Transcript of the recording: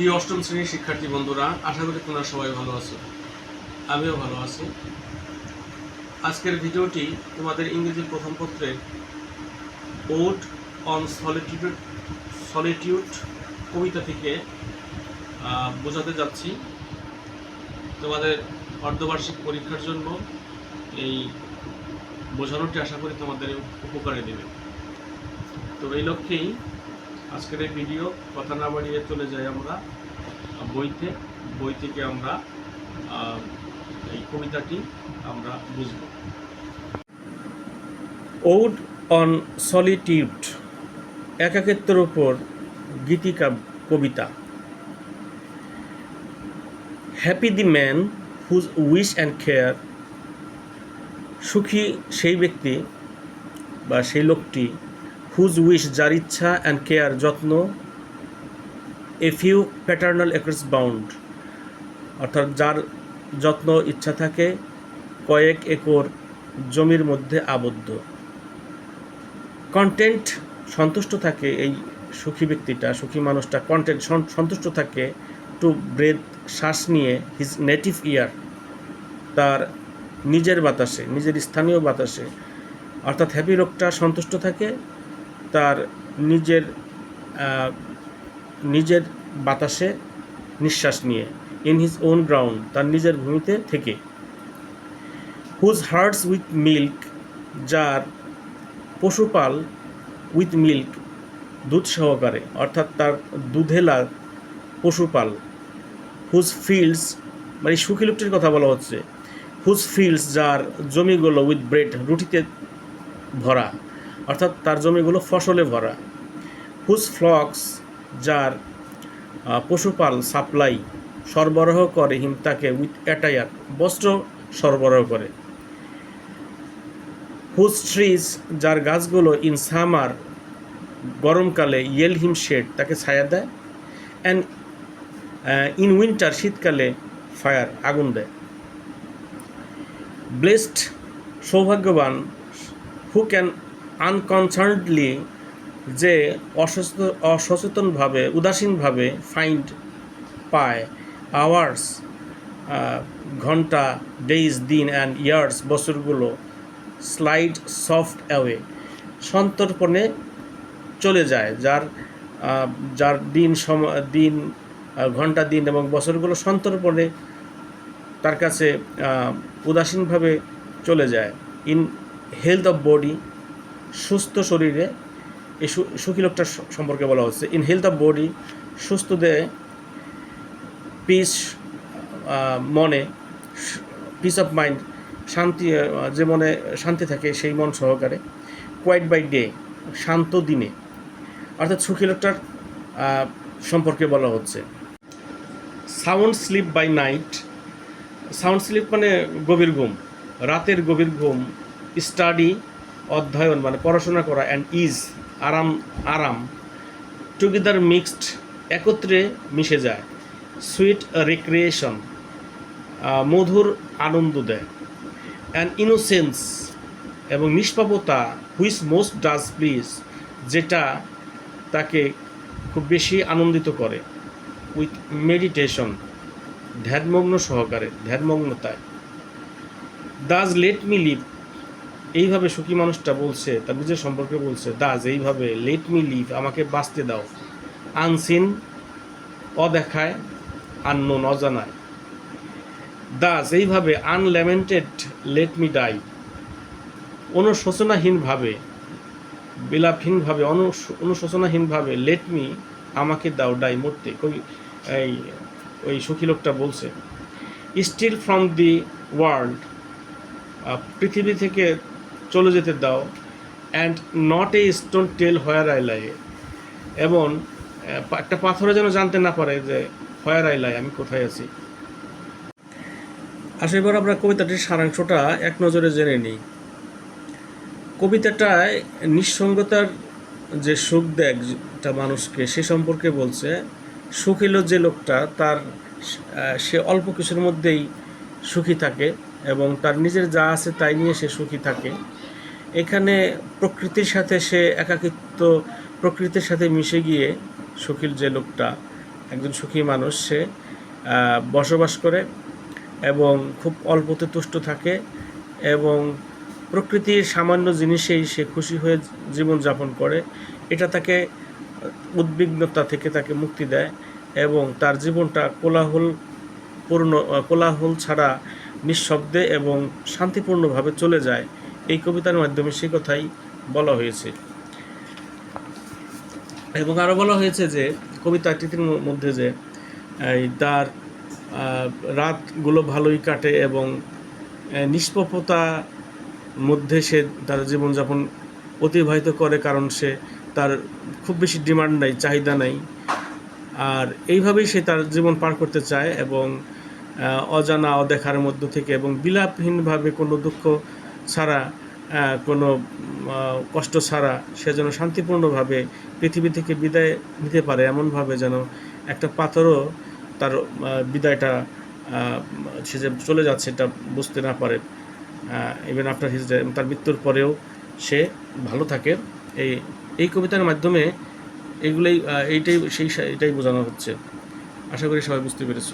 প্রিয় অষ্টম শ্রেণির শিক্ষার্থী বন্ধুরা, আশা করি তোমরা সবাই ভালো আছো। আমিও ভালো আছি। আজকের ভিডিওটি তোমাদের ইংরেজি প্রথম পত্রের ওড অন সলিটিউড সলিটিউড কবিতা থেকে বোঝাতে যাচ্ছি। তোমাদের অর্ধবার্ষিক পরীক্ষার জন্য এই বোঝানোটি আশা করি তোমাদের উপকারে দেবে। তো এই লক্ষ্যেই আজকের এই ভিডিও কথা না বাড়িয়ে চলে যাই আমরা, বইতে। বই থেকে আমরা এই কবিতাটি আমরা বুঝব। ওড অন সলিটিউড একাকিত্বের উপর গীতিকা কবিতা। Happy the man whose wish and care সুখী সেই ব্যক্তি বা সেই লোকটি হুজ উইশ যার ইচ্ছা অ্যান্ড কেয়ার যত্ন a few paternal acres bound অর্থাৎ যার যত্ন, ইচ্ছা থাকে, কয়েক একর জমির মধ্যে আবদ্ধ। কন্টেন্ট সন্তুষ্ট থাকে এই সুখী ব্যক্তিটা, সুখী মানুষটা কন্টেন্ট সন্তুষ্ট থাকে টু ব্রেথ শ্বাস নিয়ে হিজ নেটিভ ইয়ার তার নিজের বাতাসে, নিজের স্থানীয় বাতাসে। অর্থাৎ হ্যাপি লোকটা সন্তুষ্ট থাকে তার নিজের নিজের বাতাসে নিঃশ্বাস নিয়ে ইন হিজ ওন গ্রাউন্ড তার নিজের ভূমিতে থেকে। হুজ হার্টস উইথ মিল্ক যার পশুপাল উইথ মিল্ক দুধ সহকারে, অর্থাৎ তার দুধেলা পশুপাল। হুজ ফিল্ডস মানে এই সুখী লোকটির কথা বলা হচ্ছে হুজ ফিল্ডস যার জমিগুলো উইথ ব্রেড রুটিতে ভরা। অর্থাৎ তার জমিগুলো ফসলে ভরা। হুজ ফ্লক্স, যার পশুপাল সাপ্লাই সরবরাহ করে হিম, তাকে উইথ অ্যাটায়ার, বস্ত্র সরবরাহ করে। হুজ ট্রিজ, যার গাছগুলো ইন সামার গরমকালে ইয়েল হিম শেড, তাকে ছায়া দেয়। অ্যান্ড ইন উইন্টার শীতকালে ফায়ার, আগুন দেয়। ব্লেসড, সৌভাগ্যবান, হু ক্যান আনকনসার্নডলি যে অসচেতন অসচেতনভাবে, উদাসীনভাবে ফাইন্ড পায় আওয়ার্স ঘণ্টা ডেইজ দিন অ্যান্ড ইয়ার্স বছরগুলো স্লাইড সফট অ্যাওয়ে সন্তর্পণে চলে যায়, যার যার দিন সম, দিন ঘণ্টা, দিন এবং বছরগুলো সন্তর্পণে তার কাছে উদাসীনভাবে চলে যায়। ইন হেলথ অফ বডি সুস্থ শরীরে, এই সুখী লোকটার সম্পর্কে বলা হচ্ছে। ইন হেলথ অফ বডি সুস্থ দেহে পিস মনে পিস অফ মাইন্ড শান্তি যে মনে শান্তি থাকে সেই মন সহকারে কোয়াইট বাই ডে শান্ত দিনে। অর্থাৎ সুখী লোকটার সম্পর্কে বলা হচ্ছে। Sound sleep by night sound sleep মানে গভীর ঘুম। রাতের গভীর ঘুম স্টাডি অধ্যয়ন মানে পড়াশোনা করা অ্যান্ড ইজ আরাম আরাম টুগেদার মিক্সড একত্রে মিশে যায়। সুইট রিক্রিয়েশন মধুর আনন্দ দেয়। অ্যান্ড ইনোসেন্স এবং নিষ্পাপতা হুইচ মোস্ট ডাজ প্লিজ যেটা তাকে খুব বেশি আনন্দিত করে। উইথ মেডিটেশন ধ্যানমগ্ন সহকারে, ধ্যানমগ্নতায়। দাজ লেট মি লিভ এইভাবে সুখী মানুষটা বলছে, তার নিজের সম্পর্কে বলছে দাজ এইভাবে লেট মি লিভ আমাকে বাঁচতে দাও। আনসিন, অদেখায়, আননোন, অজানায়। দাস এইভাবে আনল্যামেন্টেড লেট মি ডাই অনুশোচনাহীনভাবে, বিলাপহীনভাবে, অনু- অনুশোচনাহীনভাবে লেট মি আমাকে দাও ডাই মরতে। কবি এই, ওই সুখী লোকটা বলছে। স্টিল ফ্রম দি ওয়ার্ল্ড পৃথিবী থেকে চলে যেতে দাও। And not a stone tell where I lie এবং একটা পাথরে যেন জানতে না পারে যে হোয়ার আই লাই আমি কোথায় আছি। আসলে এবার আমরা কবিতাটির সারাংশটা এক নজরে জেনে নিই। কবিতাটায় নিঃসঙ্গতার যে সুখ দেয় একটা মানুষকে, সে সম্পর্কে বলছে সুখিল যে লোকটা, তার সে অল্প কিছুর মধ্যেই সুখী থাকে এবং তার নিজের যা আছে তাই নিয়ে সে সুখী থাকে। এখানে প্রকৃতির সাথে সে একাকিত্ব, প্রকৃতির সাথে মিশে গিয়ে সুখীর যে লোকটা, একজন সুখী মানুষ, সে বসবাস করে এবং খুব অল্পতে তুষ্ট থাকে এবং প্রকৃতির সামান্য জিনিসেই সে খুশি হয়ে জীবনযাপন করে। এটা তাকে উদ্বিগ্নতা থেকে তাকে মুক্তি দেয় এবং তার জীবনটা কোলাহল পূর্ণ, কোলাহল ছাড়া নিঃশব্দে এবং শান্তিপূর্ণভাবে চলে যায়। এই কবিতার মাধ্যমে সে কথাই বলা হয়েছে। এবং আরও বলা হয়েছে যে, কবিতাটির মধ্যে যে তার রাতগুলো ভালোই কাটে এবং নিষ্পাপতা মধ্যে সে তার জীবনযাপন অতিবাহিত করে কারণ সে তার খুব বেশি ডিমান্ড নাই, চাহিদা নাই। আর এইভাবেই সে তার জীবন পার করতে চায় এবং অজানা অদেখার মধ্য থেকে এবং বিলাপহীনভাবে কোনো দুঃখ ছাড়া কোনো কষ্ট ছাড়া সে যেন শান্তিপূর্ণভাবে পৃথিবী থেকে বিদায় নিতে পারে এমনভাবে যেন একটা পাথরও তার বিদায়টা সে যে চলে যাচ্ছে এটা বুঝতে না পারে। ইভেন আফটার হিজ তার মৃত্যুর পরেও সে ভালো থাকে। এই এই কবিতার মাধ্যমে এগুলোই এইটাই, সেই এটাই বোঝানো হচ্ছে। আশা করি সবাই বুঝতে পেরেছ।